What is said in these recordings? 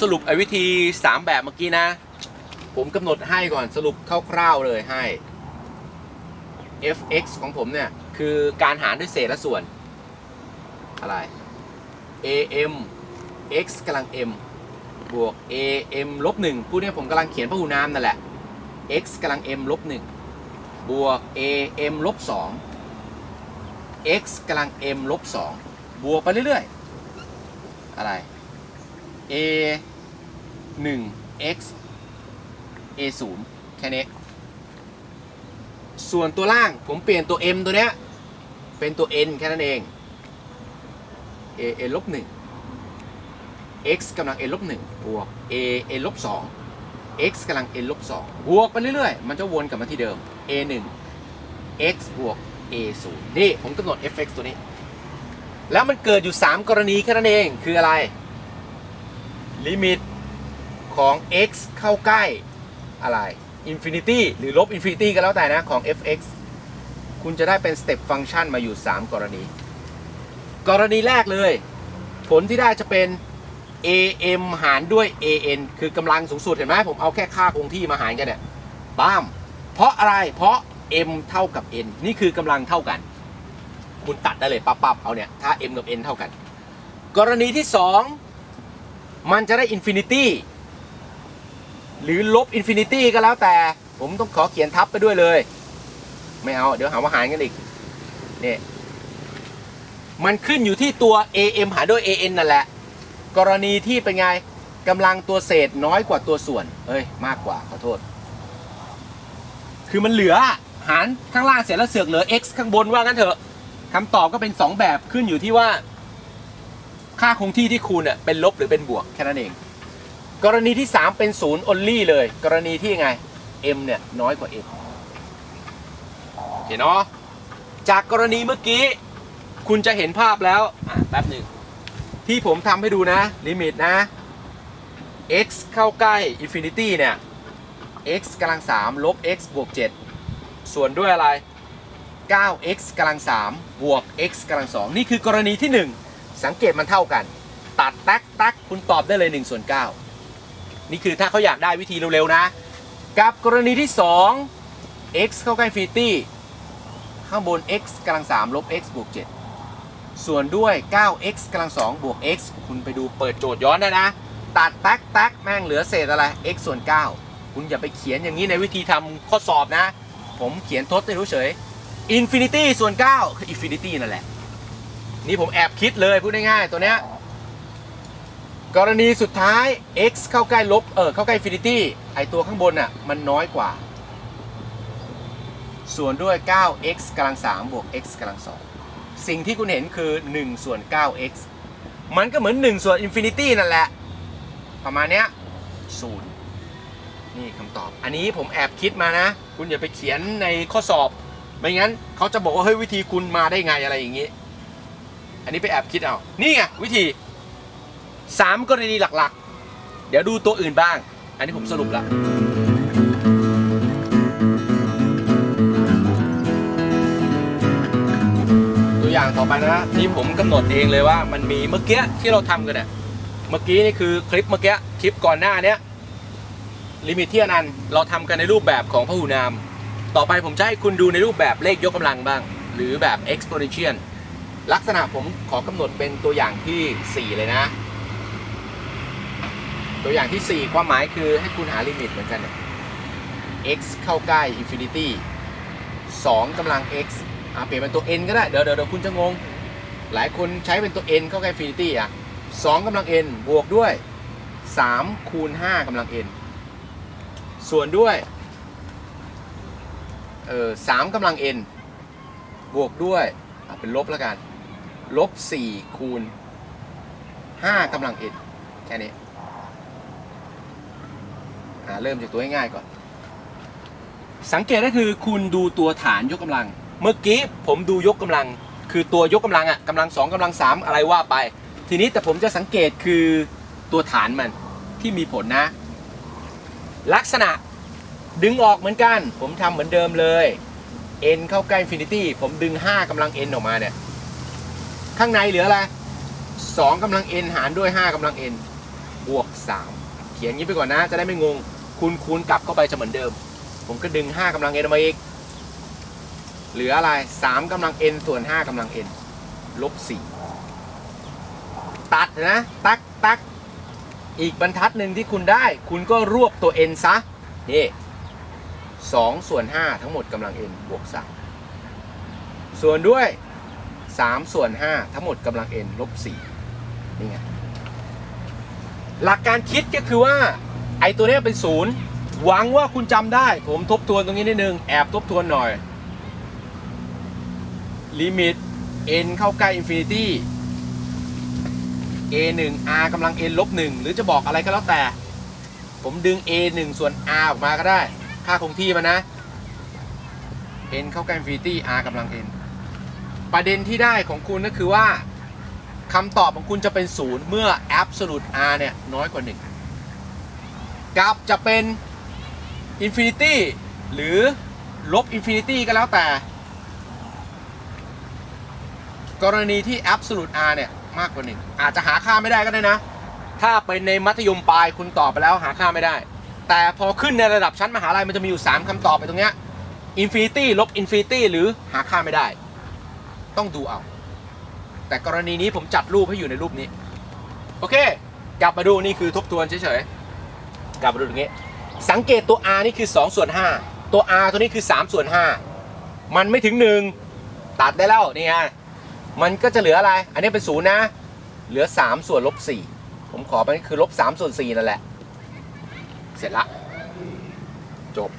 สรุปไอ้วิธี 3 แบบเมื่อกี้นะ ผมกำหนดให้ก่อนสรุปคร่าวๆเลยให้ fx ของผมเนี่ย คือการหารด้วยเศษและส่วน อะไร am x กำลัง m บวก am ลบ1พูดเนี่ยผมกำลังเขียนพหูนามนั่นแหละ x กำลัง m ลบ1บวก am ลบ2 x กำลัง m ลบ2บวกไปเรื่อยๆ อะไร a 1 x a 0แค่นี้ ส่วนตัวล่างผมเปลี่ยนตัว m ตัวเนี้ย เป็นตัว n แค่นั้นเอง a n ลบ1 x กำลัง n ลบ1บวก a n ลบ2 x กำลัง n ลบ2บวกไปเรื่อยๆ มันจะวนกลับมาที่เดิม a 1 x บวก a 0นี่ผมกำหนด fx ตัวนี้ แล้วมันเกิดอยู่ 3 กรณีแค่นั้นเอง คืออะไร ลิมิต ของ x เข้าใกล้อะไร infinity หรือลบ infinity ก็แล้วแต่นะ ของ fx คุณจะได้เป็น step function มาอยู่ 3 กรณี กรณีแรกเลย ผลที่ได้จะเป็น am หารด้วย an คือกำลังสูงสุดเห็นไหมผมเอาแค่ค่าคงที่มาหารกันเนี่ยป้าม เพราะอะไรเพราะ m เท่ากับ n นี่คือกำลังเท่ากัน คุณตัดได้เลยปั๊บๆเอาเนี่ย ถ้า m กับ n เท่ากัน กรณีที่ 2 มันจะได้ infinity หรือลบ infinity ก็แล้วแต่ ผมต้องขอเขียนทับไปด้วยเลย ไม่เอา เดี๋ยวหาว่าหารกันอีกนี่มันขึ้นอยู่ที่ตัว am หารด้วย an นั่นแหละ กรณีที่เป็นไงกำลังตัวเศษน้อยกว่าตัวส่วน เอ้ย มากกว่าขอโทษ คือมันเหลือหารข้างล่างเสร็จแล้วเสือกเหลือ x ข้างบนว่างั้นเถอะคำตอบก็เป็น 2 แบบขึ้นอยู่ที่ว่า ค่าคงที่ที่คูณเน่ยเป็นลบหรือเป็นบวกแค่นั้นเอง กรณีที่ 3 เป็นศูนย์ only เลย กรณีที่ไง m เนี่ยน้อยกว่า m โอเคเนาะจากกรณีเมื่อกี้ คุณจะเห็นภาพแล้วอะแป๊บหนึ่งที่ผมทำให้ดูนะ ลิมิตนะ x เข้าใกล้ infinity เนี่ย x กำลัง3ลบ x บวก 7 ส่วนด้วยอะไร 9x กำลัง3บวก x กำลัง2นี่คือกรณีที่ 1 สังเกตมันเท่ากัน ตัดแตักตักคุณตอบได้เลย1ส่วน9 นี่คือถ้าเขาอยากได้วิธีเร็วๆนะ กับกรณีที่ 2 x เข้าใกล้ infinity ข้างบน x กำลัง3ลบ x บวก7ส่วนด้วย 9x กำลัง2บวก x คุณไปดูเปิดโจทย์ย้อนได้นะ ตัดแตักตักแม่งเหลือเศษอะไร x ส่วน 9 คุณอย่าไปเขียนอย่างนี้ในวิธีทำข้อสอบนะ ผมเขียนทดให้รู้เฉย infinity ส่วน 9 คือ infinity นั่นแหละ นี่ผมแอบคิดเลยพูดง่ายๆตัวเนี้ย กรณีสุดท้าย x เข้าใกล้ลบ เออ เข้าใกล้ infinity ไอตัวข้างบนอะ มันน้อยกว่า ส่วนด้วย 9x กำลัง3บวก x กำลัง2สิ่งที่คุณเห็นคือ 1 ส่วน 9x มันก็เหมือน 1 ส่วน infinity นั่นแหละ ประมาณเนี้ยศูนย์นี่คำตอบ อันนี้ผมแอบคิดมานะ คุณอย่าไปเขียนในข้อสอบ ไม่งั้นเขาจะบอกว่า เฮ้ย วิธีคุณมาได้ไงอะไรอย่างนี้ อันนี้ไปแอบคิดเอา นี่ไงวิธี 3 กรณีหลักๆ เดี๋ยวดูตัวอื่นบ้าง อันนี้ผมสรุปแล้วตัวอย่างต่อไปนะนี่ผมกำหนดเองเลยว่ามันมีเมื่อกี้ที่เราทำกันเนี่ยเมื่อกี้นี่คือคลิปเมื่อกี้คลิปก่อนหน้าเนี้ยลิมิตที่อนันต์เราทำกันในรูปแบบของพหูนาม ต่อไปผมจะให้คุณดูในรูปแบบเลขยกกำลังบ้าง หรือแบบ exponential ลักษณะผมขอกำหนดเป็นตัวอย่างที่ 4 เลยนะ ตัวอย่างที่ 4 ความหมายคือให้คุณหาลิมิตเหมือนกันเนี่ย x เข้าใกล้ infinity 2กำลัง x อะเปลี่ยนเป็นตัว n ก็ได้ เดี๋ยวเดี๋ยวคุณจะงง หลายคนใช้เป็นตัว n เข้าใกล้ infinity อะ2กำลัง n บวกด้วย 3 คูณ 5กำลัง n ส่วนด้วย เออ3กำลัง n บวกด้วยเป็นลบแล้วกัน ลบ 4 คูณ 5กำลัง n แค่นี้าเริ่มจากตัวง่ายๆก่อน สังเกตก็คือคุณดูตัวฐานยกกำลัง เมื่อกี้ผมดูยกกำลัง คือตัวยกกำลังอะกำลังสองกำลังสามอะไรว่าไป ทีนี้แต่ผมจะสังเกตคือตัวฐานมันที่มีผลนะ ลักษณะดึงออกเหมือนกัน ผมทำเหมือนเดิมเลย n เข้าใกล้ infinity ผมดึง 5กำลัง n ออกมาเนี่ย ข้างในเหลืออะไร2กำลัง n หารด้วย 5กำลัง n บบวก 3 เขียนงี้ไปก่อนนะ จะได้ไม่งง คูณคูณกลับเข้าไปจะเหมือนเดิม ผมก็ดึง 5กำลัง n ออกมาอีก เหลืออะไร 3กำลัง n ส่วน 5กำลัง n ลบ4ตัดนะ ตักตักอีกบรรทัดหนึ่งที่คุณได้ คุณก็รวบตัว n ซะ นี่2ส่วน5ทั้งหมดกำลัง n บวก3ส่วนด้วย3ส่วน5ทั้งหมดกำลัง n ลบ4นี่ไง หลักการคิดก็คือว่า ไอ้ตัวนี้เป็นศูนย์หวังว่าคุณจำได้ ผมทบทวนตรงนี้นิดนึง แอบทบทวนหน่อยลิมิต n เข้าใกล้อินฟินิตี้ a 1 r กำลัง n ลบ1หรือจะบอกอะไรก็แล้วแต่ ผมดึง a 1ส่วน r ออกมาก็ได้ ค่าคงที่มันนะ n เข้าใกล้อินฟินิตี้ r กำลัง n ประเด็นที่ได้ของคุณก็คือว่าคำตอบของคุณจะเป็นศูนย์เมื่อ absolute r เนี่ยน้อยกว่า 1 กับจะเป็น infinity หรือลบ infinity ก็แล้วแต่ กรณีที่ absolute r เนี่ย มากกว่า1อาจจะหาค่าไม่ได้ก็ได้นะ ถ้าเป็นในมัธยมปลายคุณตอบไปแล้วหาค่าไม่ได้ แต่พอขึ้นในระดับชั้นมหาลัยมันจะมีอยู่ 3คำตอบไปตรงเนี้ย infinity ลบ infinity หรือหาค่าไม่ได้ ต้องดูเอา แต่กรณีนี้ผมจัดรูปให้อยู่ในรูปนี้ โอเค กลับมาดูนี่คือทบทวนเฉยๆ กลับมาดูตรงนี้ สังเกตตัว r นี่คือ2ส่วน5ตัว r ตัวนี้คือ3ส่วน5มันไม่ถึง 1 ตัดได้แล้วนี่ไงมันก็จะเหลืออะไร อันนี้เป็นศูนย์นะ เหลือ 3 ส่วนลบ4ผมขอไปคือลบ3ส่วน4นั่นแหละ เสร็จละ จบ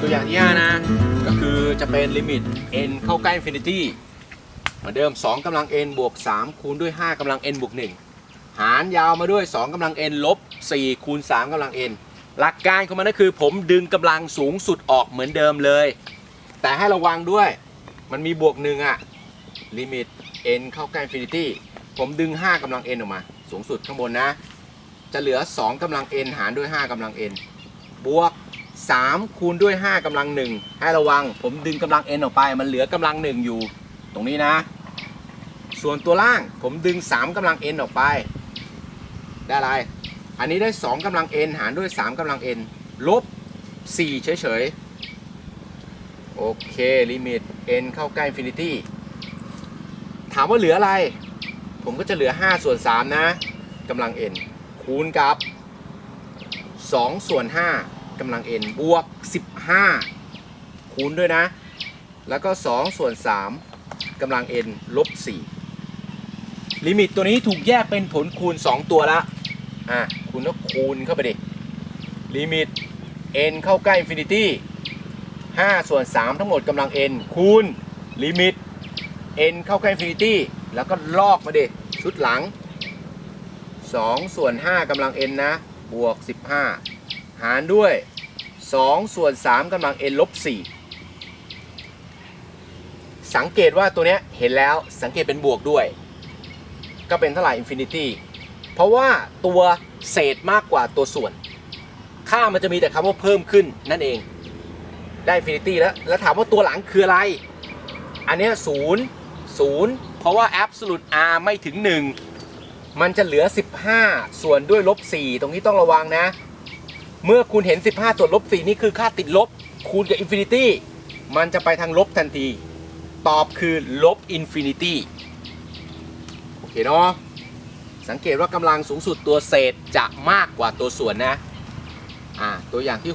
ตัวอย่างที่5นะ เป็นลิมิต n เข้าใกล้ infinity เหมือนเดิม 2กำลัง n บวก 3 คูณด้วย 5กำลัง n บวก 1 หารยาวมาด้วย 2กำลัง n ลบ 4 คูณ 3กำลัง n หลักการของมันก็คือ ผมดึงกำลังสูงสุดออกเหมือนเดิมเลย แต่ให้ระวังด้วยมันมีบวกหนึ่งอะลิมิต n เข้าใกล้ infinity ผมดึง 5กำลัง n ออกมา สูงสุดข้างบนนะ จะเหลือ 2กำลัง n หารด้วย 5กำลัง n บวก 3 คูณด้วย 5กำลัง1ให้ระวัง ผมดึงกำลัง n ออกไป มันเหลือกำลัง1อยู่ ตรงนี้นะ ส่วนตัวล่างผมดึง 3กำลัง n ออกไป ได้อะไร อันนี้ได้ 2กำลัง n หารด้วย 3กำลัง n ลบ 4 เฉยๆ โอเคลิมิต n เข้าใกล้ infinity ถามว่าเหลืออะไร ผมก็จะเหลือ 5 ส่วน 3 นะกำลัง n คูณกับ 2 ส่วน 5 กำลัง n บวก 15 คูณด้วยนะ แล้วก็ 2 ส่วน 3กำลัง n ลบ 4 ลิมิตตัวนี้ถูกแยกเป็นผลคูณ 2 ตัวละอะคุณก็คูณเข้าไปดิ ลิมิต n เข้าใกล้ infinity 5ส่วน 3 ทั้งหมดกำลัง n คูณ ลิมิต n เข้าใกล้ infinity แล้วก็ลอกมาดิ ชุดหลัง 2 ส่วน 5กำลัง n นะ บวก 15 หารด้วย 2 ส่วน 3กำลัง n ลบ4สังเกตว่าตัวเนี้ยเห็นแล้วสังเกตเป็นบวกด้วย ก็เป็นเท่าไหร่ infinity เพราะว่าตัวเศษมากกว่าตัวส่วน ค่ามันจะมีแต่คำว่าเพิ่มขึ้นนั่นเอง ได้ infinity แล้ว แล้วถามว่าตัวหลังคืออะไร อันเนี้ยศูนย์ศูนย์เพราะว่า absolute r ไม่ถึง 1 มันจะเหลือ 15 ส่วนด้วยลบ4ตรงนี้ต้องระวังนะ เมื่อคุณเห็น 15 ส่วนลบ 4 นี่คือค่าติดลบ คูณกับ infinity มันจะไปทางลบทันที ตอบคือลบ infinity โอเคเนาะสังเกตว่ากำลังสูงสุดตัวเศษจะมากกว่าตัวส่วนนะอ่าตัวอย่างที่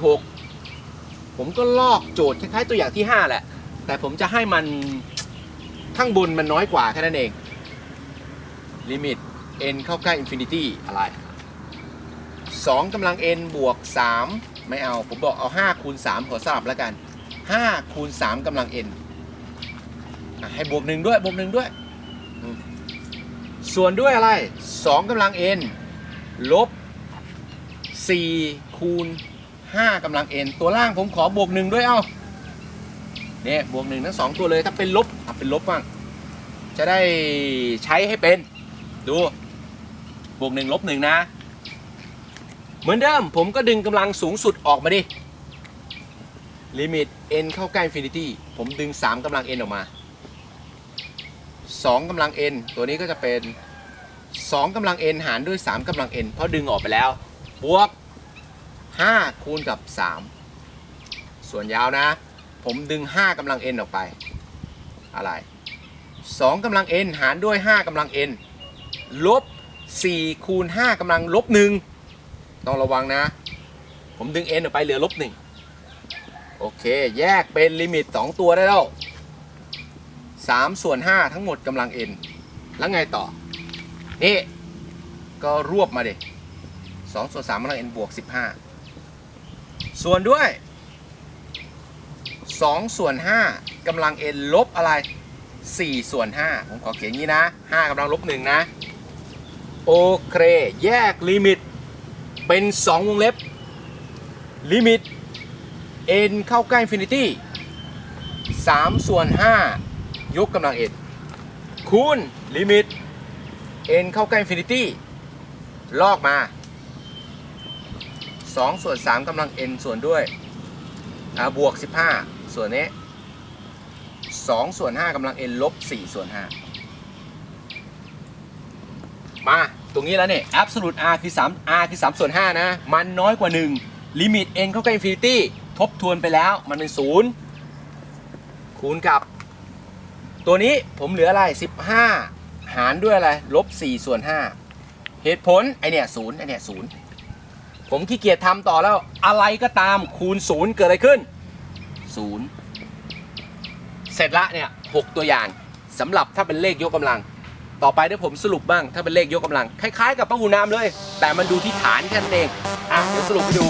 6 ผมก็ลอกโจทย์คล้ายๆตัวอย่างที่ 5 แหละ แต่ผมจะให้มันข้างบนมันน้อยกว่าแค่นั้นเองลิมิต n เข้าใกล้ infinity อะไร 2กำลัง n บวก 3 ไม่เอา ผมบอกเอา 5 คูณ 3 ขอสลับแล้วกัน 5 คูณ 3กำลัง n อะให้บวกหนึ่งด้วย บวกหนึ่งด้วย ส่วนด้วยอะไร 2กำลัง n ลบ 4 คูณ 5กำลัง n ตัวล่างผมขอบวกหนึ่งด้วย เอ้าเนี่ยบวกหนึ่งทั้งสองตัวเลย ถ้าเป็นลบอะเป็นลบบ้าง จะได้ใช้ให้เป็น ดู บวกหนึ่งลบหนึ่งนะ เหมือนเดิมผมก็ดึงกำลังสูงสุดออกมาดิลิมิต n เข้าใกล้ infinity ผมดึง 3กำลัง n ออกมา 2กำลัง n ตัวนี้ก็จะเป็น 2กำลัง n หารด้วย 3กำลัง n เพราะดึงออกไปแล้ว บวก 5 คูณกับ 3 ส่วนยาวนะ ผมดึง 5กำลัง n ออกไป อะไร 2กำลัง n หารด้วย 5กำลัง n ลบ 4 คูณ 5กำลังลบ 1 ต้องระวังนะ ผมดึง n ออกไปเหลือลบ1โอเค แยกเป็นลิมิต 2 ตัวได้แล้ว3ส่วน5ทั้งหมดกำลัง n แล้วไงต่อ นี่ ก็รวบมาเดิ2ส่วน3กำลัง n บวก 15 ส่วนด้วย 2 ส่วน5กำลัง n ลบอะไร 4 ส่วน 5 ผมขอเขียนงี้นะ 5กำลังลบ1นะ โอเค แยกลิมิต เป็น 2 วงเล็บลิมิต n เข้าใกล้ infinity 3ส่วน 5 ยกกำลัง n คูณลิมิต n เข้าใกล้ infinity ลอกมา 2 ส่วน 3กำลัง n ส่วนด้วยบวก 15 ส่วนนี้ 2 ส่วน 5กำลัง n ลบ 4 ส่วน 5 มา ตรงนี้แล้วเนี่ย absolute r คือ3 r คือ3ส่วน5นะ มันน้อยกว่า1ลิมิต n เข้าใกล้ infinity ทบทวนไปแล้วมันเป็น 0 คูณกับ ตัวนี้ผมเหลืออะไร 15 หารด้วยอะไรลบ4ส่วน 5 เหตุผล ไอเนี่ย0ไอเนี่ย0ผมขี้เกียจทำต่อแล้วอะไรก็ตามคูณ 0 เกิดอะไรขึ้น 0 เสร็จละเนี่ย 6 ตัวอย่างสำหรับถ้าเป็นเลขยกกำลัง ต่อไปเดี๋ยวผมสรุปบ้างถ้าเป็นเลขยกกำลัง คล้ายๆ กับประหูน้ำเลย แต่มันดูที่ฐานแค่นั้นเองอะเดี๋ยวสรุปให้ดู